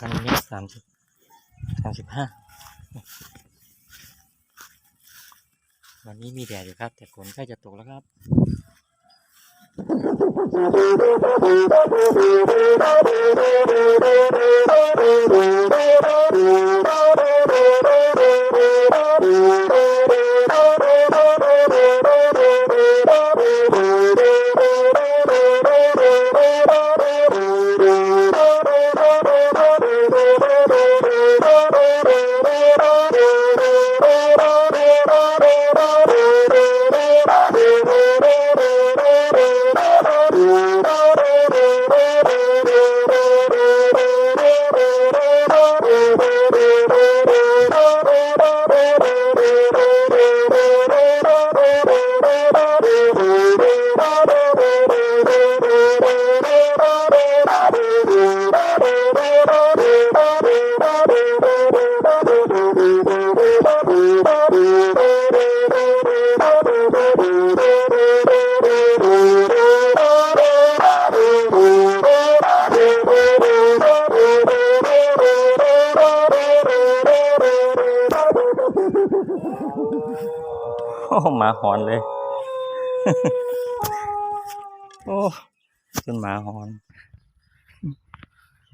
อันนี้สามสิบสามสิบห้าวันนี้มีแดดอยู่ครับ แต่ฝนใกล้จะตกแล้วครับ โอ้หมาหอนเลย โอ้จนหมาหอนโอเค